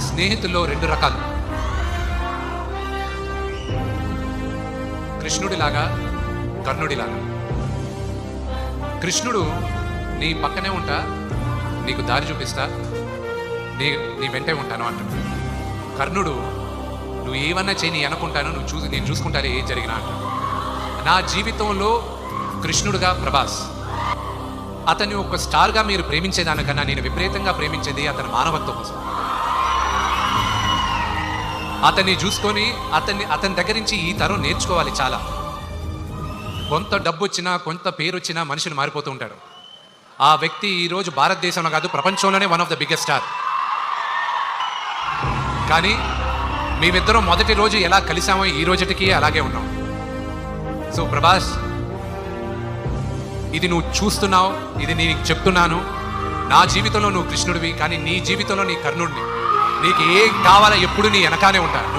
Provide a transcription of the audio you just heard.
స్నేహితుల్లో రెండు రకాలు. కృష్ణుడిలాగా కర్ణుడిలాగా. కృష్ణుడు నీ పక్కనే ఉంటా నీకు దారి చూపిస్తా నీ నీ వెంటే ఉంటాను అంటాడు. కర్ణుడు నువ్వు ఏమన్నా చేయి నీ అనుకుంటాను నువ్వు చూసి నేను చూసుకుంటాను ఏం జరిగినా అంటాడు. నా జీవితంలో కృష్ణుడుగా ప్రభాస్. అతన్ని ఒక స్టార్గా మీరు ప్రేమించేదానికన్నా నేను విపరీతంగా ప్రేమించేది అతని మానవత్వం కోసం. అతన్ని చూసుకొని అతన్ని అతని దగ్గర నుంచి ఈ తరం నేర్చుకోవాలి చాలా. కొంత డబ్బు వచ్చినా కొంత పేరు వచ్చినా మనుషులు మారిపోతూ ఉంటాడు ఆ వ్యక్తి ఈరోజు భారతదేశంలో కాదు ప్రపంచంలోనే one of the biggest star కానీ మేమిద్దరం మొదటి రోజు ఎలా కలిసామో ఈ రోజుటికి అలాగే ఉన్నాం. సో ప్రభాస్ ఇది నువ్వు చూస్తున్నావు ఇది నీకు చెప్తున్నాను. నా జీవితంలో నువ్వు కృష్ణుడివి కానీ నీ జీవితంలో నీ కర్ణుడిని నీకు ఏం కావాలో ఎప్పుడు నీ వెనకానే ఉంటాను